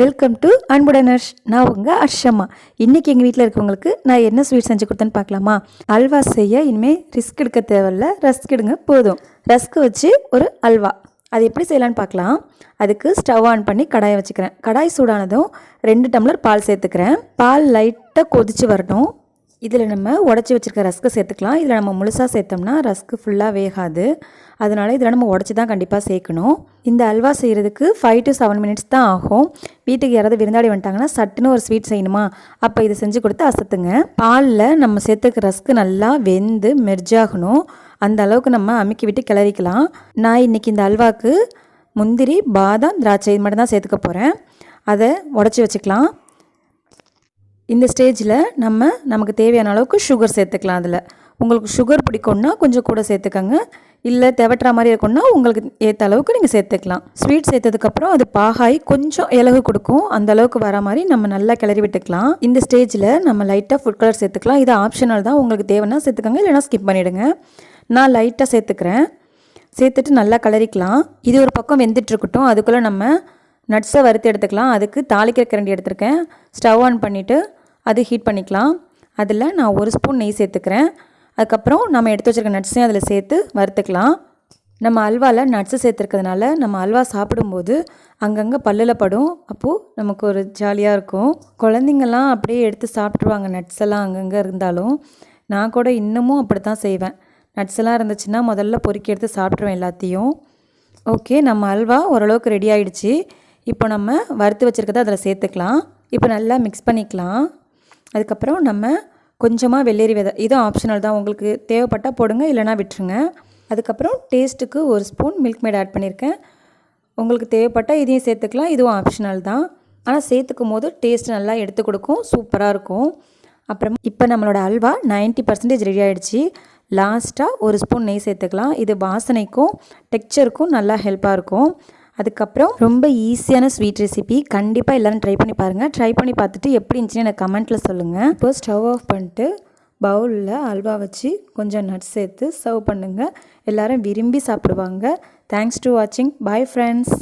Welcome to அன்புடனர்ஷ் நான் உங்கள் அர்ஷம்மா இன்றைக்கி எங்கள் வீட்டில் இருக்கவங்களுக்கு நான் என்ன ஸ்வீட் செஞ்சு கொடுத்தேன்னு பார்க்கலாமா? அல்வா செய்ய இனிமேல் ரிஸ்க் எடுக்க தேவையில்ல. ரஸ்க் எடுங்க போதும். ரஸ்க் வச்சு ஒரு அல்வா. அது எப்படி செய்யலான்னு பார்க்கலாம். அதுக்கு ஸ்டவ் ஆன் பண்ணி கடாயை வச்சுக்கிறேன். கடாய் சூடானதும் ரெண்டு டம்ளர் பால் சேர்த்துக்கிறேன். பால் லைட்டாக கொதிச்சு வரணும் இதில் நம்ம உடச்சி வச்சுருக்க ரஸ்க்கு சேர்த்துக்கலாம். இதில் நம்ம முழுசாக சேர்த்தோம்னா ரஸ்க்கு ஃபுல்லாக வேகாது. அதனால் இதில் நம்ம உடச்சி தான் கண்டிப்பாக சேர்க்கணும். இந்த அல்வா செய்கிறதுக்கு ஃபைவ் டு செவன் மினிட்ஸ் தான் ஆகும். வீட்டுக்கு யாராவது விருந்தாடி வந்துட்டாங்கன்னா சட்டுன்னு ஒரு ஸ்வீட் செய்யணுமா? அப்போ இதை செஞ்சு கொடுத்து அசத்துங்க. பாலில் நம்ம சேர்த்துக்க ரஸ்க்கு நல்லா வெந்து மெர்ஜாகணும் அந்த அளவுக்கு நம்ம அமுக்கி விட்டு கிளறிக்கலாம். நான் இன்றைக்கி இந்த அல்வாவுக்கு முந்திரி பாதாம் திராட்சை இது மட்டும் தான் சேர்த்துக்க போகிறேன் அதை உடச்சி வச்சுக்கலாம். இந்த ஸ்டேஜில் நம்ம நமக்கு தேவையான அளவுக்கு சுகர் சேர்த்துக்கலாம் அதில். உங்களுக்கு சுகர் பிடிக்கும்னா கொஞ்சம் கூட சேர்த்துக்கோங்க. இல்லை தெவட்டுற மாதிரி இருக்கும்னா உங்களுக்கு ஏற்ற அளவுக்கு நீங்கள் சேர்த்துக்கலாம். ஸ்வீட் சேர்த்ததுக்கப்புறம் அது பாகாய் கொஞ்சம் இலகு கொடுக்கும். அந்த அளவுக்கு வர மாதிரி நம்ம நல்லா கிளறி விட்டுக்கலாம். இந்த ஸ்டேஜில் நம்ம லைட்டாக ஃபுட் கலர் சேர்த்துக்கலாம். இது ஆப்ஷனல் தான். உங்களுக்கு தேவைன்னா சேர்த்துக்கோங்க. இல்லைனா ஸ்கிப் பண்ணிவிடுங்க நான் லைட்டாக சேர்த்துக்கிறேன். சேர்த்துட்டு நல்லா கிளறிக்கலாம். இது ஒரு பக்கம் வெந்துட்டுருக்கட்டும் அதுக்குள்ளே நம்ம நட்ஸை வறுத்து எடுத்துக்கலாம். அதுக்கு தாளிக்கிற கரண்டி எடுத்திருக்கேன். ஸ்டவ் ஆன் பண்ணிவிட்டு அது ஹீட் பண்ணிக்கலாம். அதில் நான் ஒரு ஸ்பூன் நெய் சேர்த்துக்கிறேன். அதுக்கப்புறம் நம்ம எடுத்து வச்சுருக்க நட்ஸையும் அதில் சேர்த்து வறுத்துக்கலாம். நம்ம அல்வாவில் நட்ஸு சேர்த்துருக்கிறதுனால நம்ம அல்வா சாப்பிடும்போது அங்கங்கே பல்லில் படும். அப்போது நமக்கு ஒரு ஜாலியாக இருக்கும். குழந்தைங்கள்லாம் அப்படியே எடுத்து சாப்பிட்ருவாங்க நட்ஸ் எல்லாம் அங்கங்கே இருந்தாலும் நான் கூட இன்னமும் அப்படி தான் செய்வேன். நட்ஸ் எல்லாம் இருந்துச்சுன்னா முதல்ல பொறுக்கி எடுத்து சாப்பிட்ருவேன் எல்லாத்தையும். ஓகே நம்ம அல்வா ஓரளவுக்கு ரெடி ஆகிடுச்சி இப்போ நம்ம வறுத்து வச்சுருக்கதை அதில் சேர்த்துக்கலாம். இப்போ நல்லா மிக்ஸ் பண்ணிக்கலாம். அதுக்கப்புறம் நம்ம கொஞ்சமாக வெள்ளரி விதை இதுவும் ஆப்ஷனல் தான். உங்களுக்கு தேவைப்பட்டால் போடுங்க இல்லைனா விட்டுருங்க. அதுக்கப்புறம் டேஸ்ட்டுக்கு ஒரு ஸ்பூன் மில்க் மேட் ஆட் பண்ணியிருக்கேன். உங்களுக்கு தேவைப்பட்டால் இதையும் சேர்த்துக்கலாம் இதுவும் ஆப்ஷனல் தான். ஆனால் சேர்த்துக்கும் போது டேஸ்ட் நல்லா எடுத்து கொடுக்கும் சூப்பராக இருக்கும். அப்புறம் இப்போ நம்மளோட அல்வா நைன்ட்டி பர்சன்டேஜ் ரெடி ஆகிடுச்சு லாஸ்ட்டாக ஒரு ஸ்பூன் நெய் சேர்த்துக்கலாம். இது வாசனைக்கும் டெக்ஸ்சருக்கும் நல்லா ஹெல்ப்பாக இருக்கும். அதுக்கப்புறம் ரொம்ப ஈஸியான ஸ்வீட் ரெசிபி கண்டிப்பாக எல்லோரும் ட்ரை பண்ணி பாருங்கள் ட்ரை பண்ணி பார்த்துட்டு எப்படி இருந்துச்சுன்னு எனக்கு கமெண்ட்டில் சொல்லுங்கள் இப்போ ஸ்டவ் ஆஃப் பண்ணிட்டு பவுலில் அல்வா வச்சு கொஞ்சம் நட்ஸ் சேர்த்து சர்வ் பண்ணுங்கள் எல்லோரும் விரும்பி சாப்பிடுவாங்க. தேங்க்ஸ் டு வாட்சிங் பாய் ஃப்ரெண்ட்ஸ்